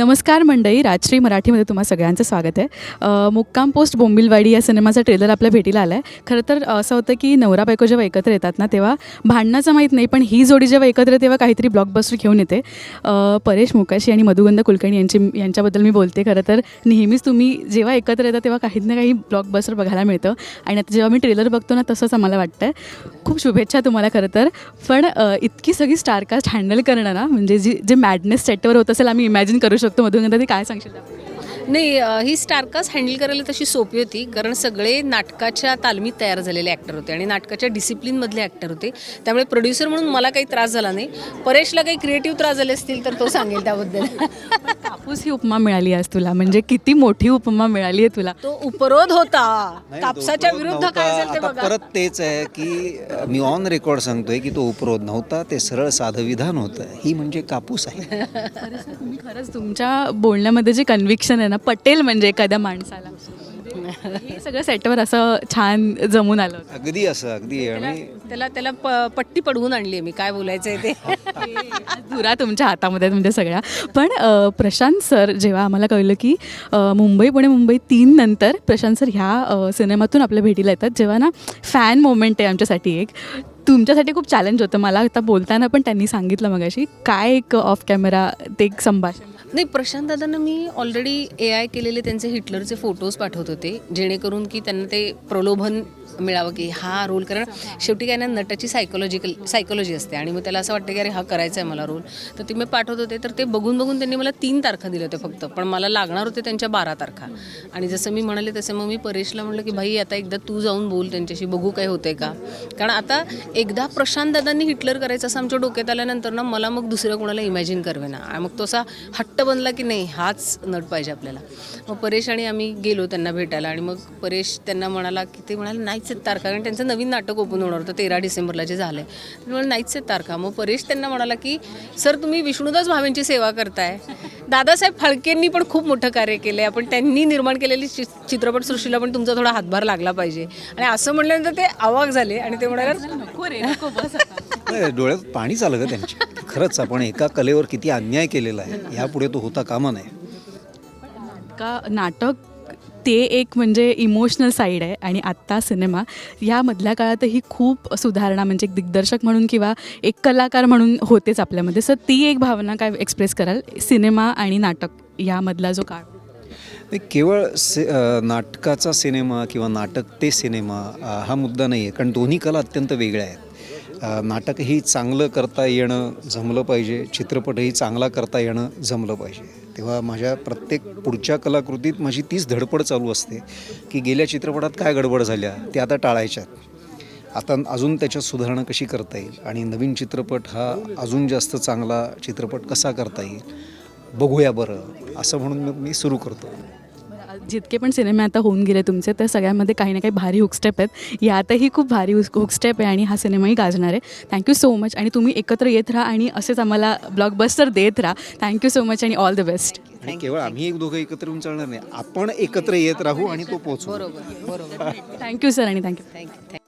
नमस्कार मंडळी राजश्री मराठीमध्ये तुम्हा सगळ्यांचं स्वागत आहे. मुक्काम पोस्ट बोंबिलवाडी या सिनेमाचा ट्रेलर आपल्या भेटीला आला आहे खरं तर असं होतं की नवरा बायको जेव्हा एकत्र येतात ना तेव्हा भांडणाचं माहीत नाही पण ही जोडी जेव्हा एकत्र येते तेव्हा काहीतरी ब्लॉकबस्टर घेऊन येते. परेश मुकाशी आणि मधुगंध कुलकर्णी यांची यांच्याबद्दल मी बोलते. खरं तर नेहमीच तुम्ही जेव्हा एकत्र येता तेव्हा काहीत ना काही ब्लॉकबस्टर बघायला मिळतं. आणि आता जेव्हा मी ट्रेलर बघतो ना तसंच आम्हाला वाटतं आहे खूप शुभेच्छा तुम्हाला खरं तर. पण इतकी सगळी स्टारकास्ट हँडल करणं ना म्हणजे जी जे मॅडनेस सेटवर होत असेल आम्ही इमॅजिन करू शकतो. मधुगंधा ते काय सांगशील? नाही ही स्टारकास्ट हँडल करायला तशी सोपी होती कारण सगळे नाटकाच्या तालमीत तयार झालेले ॲक्टर होते आणि नाटकाच्या डिसिप्लिनमधले ॲक्टर होते. त्यामुळे प्रोड्युसर म्हणून मला काही त्रास झाला नाही. परेशला काही क्रिएटिव्ह त्रास झाले असतील तर तो सांगेल त्याबद्दल. कापूस ही उपमा मिळाली आज तुला? म्हणजे किती मोठी उपमा मिळाली आहे तुला? तो उपरोध होता. नाही, कापसाच्या उपरोध विरुद्ध काय नव्हता. असेल ते आता बघा. परत तेच आहे की मी ऑन रेकॉर्ड सांगतोय की तो उपरोध नव्हता ते सरळ साधं विधान होतं. ही म्हणजे कापूस आहे. तुम्ही खरंच तुमच्या बोलण्यामध्ये जे कन्व्हिक्शन आहे ना पटेल म्हणजे एखाद्या माणसाला. हे सगळं सेटवर असं छान जमून आलं होतं. अगदी असं अगदी. आणि त्याला त्याला प- पट्टी पडवून आणली मी. काय बोलायचं आहे ते? आज धुरा तुमच्या हातामध्ये आहे तुमच्या सगळ्या. पण अ, प्रशांत सर जेव्हा आम्हाला कळलं की अ, मुंबई पुणे मुंबई तीन नंतर प्रशांत सर ह्या अ, सिनेमातून आपल्या भेटीला येतात जेव्हा ना फॅन मोमेंट आहे आमच्यासाठी एक. तुमच्यासाठी खूप चॅलेंज होतं. मला आता बोलताना पण त्यांनी सांगितलं मगाशी. काय एक ऑफ कॅमेरा ते एक संभाषण? नाही प्रशांत दादांना मी ऑलरेडी ए आय केलेले त्यांचे हिटलरचे फोटोज पाठवत होते. जेणेकरून की त्यांना ते प्रलोभन मिळावं की हा रोल कारण शेवटी काय ना नटाची सायकोलॉजिकल सायकोलॉजी असते. आणि मग त्याला असं वाटतं की अरे हा करायचा आहे मला रोल तर ते मी पाठवत होते. तर ते बघून बघून त्यांनी मला तीन तारखा दिल्या होत्या फक्त. पण मला लागणार होते त्यांच्या बारा तारखा. आणि जसं मी म्हणाले तसं मग मी परेशला म्हटलं की भाई आता एकदा तू जाऊन बोल त्यांच्याशी. बघू काय होतंय का? कारण आता एकदा प्रशांत दादांनी हिटलर करायचं असं आमच्या डोक्यात आल्यानंतर ना मला मग दुसऱ्या कोणाला इमॅजिन करवे ना मग तो असा हट्ट बनला की नाही हाच नट पाहिजे आपल्याला. मग परेश आणि आम्ही गेलो त्यांना भेटायला आणि मग परेश त्यांना म्हणाला की ते म्हणाले नाहीच आहेत तारखा. कारण त्यांचं नवीन नाटक ओपन होणार होतं तेरा डिसेंबरला जे झालं आहे ते म्हणाले नाहीच आहेत तारखा. मग परेश त्यांना म्हणाला की सर तुम्ही विष्णुदास भावेंची सेवा करताय. दादासाहेब फाळकेंनी पण खूप मोठं कार्य केलं आहे आपण त्यांनी निर्माण केलेली चि चित्रपटसृष्टीला पण तुमचा थोडा हातभार लागला पाहिजे. आणि असं म्हटल्यानंतर ते अवाक झाले आणि ते म्हणाले नको रे नको बस आता. नाही, डोळ्यात पाणीच आलं का त्यांच्या. खरंच आपण एका कलेवर किती अन्याय केलेला आहे यापुढे तो होता कामा नये. का नाटक ते एक म्हणजे इमोशनल साईड आहे आणि आत्ता सिनेमा या मधल्या काळातही खूप सुधारणा म्हणजे एक दिग्दर्शक म्हणून किंवा एक कलाकार म्हणून होतेच आपल्यामध्ये. सर ती एक भावना काय एक्सप्रेस कराल? सिनेमा आणि नाटक यामधला जो काळ. नाही, केवळ सि नाटकाचा सिनेमा किंवा नाटक ते सिनेमा हा मुद्दा नाही आहे कारण दोन्ही कला अत्यंत वेगळ्या आहेत. नाटकही चांगलं करता येणं जमलं पाहिजे. चित्रपटही चांगला करता येणं जमलं पाहिजे. तेव्हा माझ्या प्रत्येक पुढच्या कलाकृतीत माझी तीच धडपड चालू असते की गेल्या चित्रपटात काय गडबड झाल्या त्या आता टाळायच्यात आता अजून त्याच्यात सुधारणा कशी करता येईल? आणि नवीन चित्रपट हा अजून जास्त चांगला चित्रपट कसा करता येईल? बघूया बरं. असं म्हणून मग मी सुरू करतो. जितके पण सिनेमे आता होऊन गेले तुमचे त्या सगळ्यामध्ये काही ना काही भारी हुकस्टेप आहेत. यातही खूप भारी हुकस्टेप आहे आणि हा सिनेमाही गाजणार आहे. थँक्यू सो मच आणि तुम्ही एकत्र येत राहा आणि असेच आम्हाला ब्लॉकबस्टर देत राहा. थँक्यू सो मच आणि ऑल द बेस्ट आणि केवळ आम्ही एक दोघं एकत्र येऊन चालणार नाही. आपण एकत्र येत राहू आणि तो पोचू बरोबर बरोबर. थँक्यू सर आणि थँक्यू थँक्यू